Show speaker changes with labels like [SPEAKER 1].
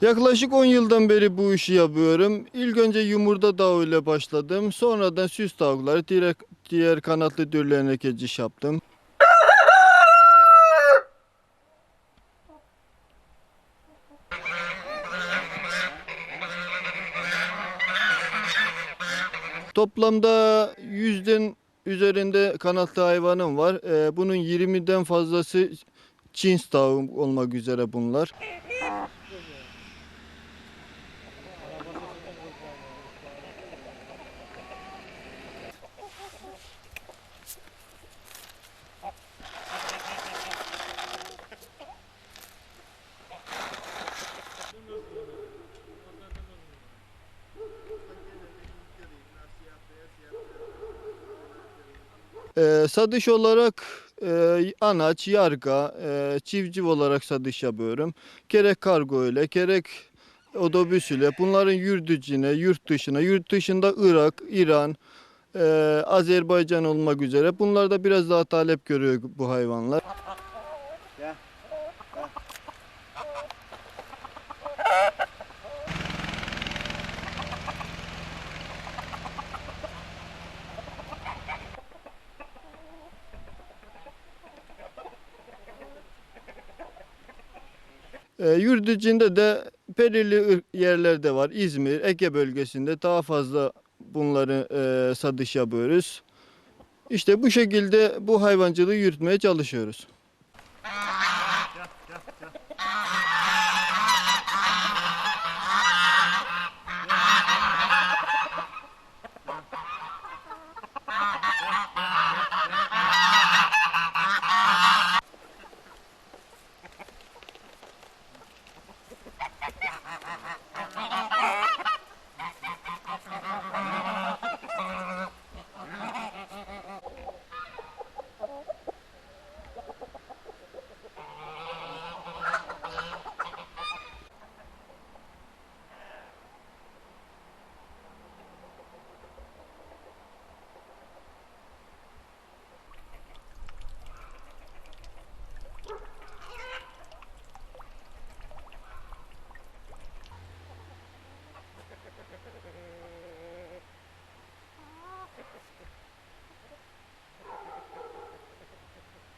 [SPEAKER 1] Yaklaşık 10 yıldan beri bu işi yapıyorum. İlk önce yumurta dağı ile başladım. Sonradan süs tavukları, diğer, diğer kanatlı türlerine geçiş yaptım. Toplamda yüzden üzerinde kanatlı hayvanım var. Ee, bunun 20'den fazlası cins tavuğu olmak üzere bunlar. Ee, satış olarak e, anaç, yarga, e, civciv olarak satış yapıyorum. Gerek kargo ile, gerek otobüs ile bunların yurt içine, yurt dışına, yurt dışında Irak, İran, e, Azerbaycan olmak üzere bunlarda biraz daha talep görüyor bu hayvanlar. E, yurt içinde de belirli yerlerde var. İzmir, Ege bölgesinde daha fazla bunları e, satış yapıyoruz. İşte bu şekilde bu hayvancılığı yürütmeye çalışıyoruz.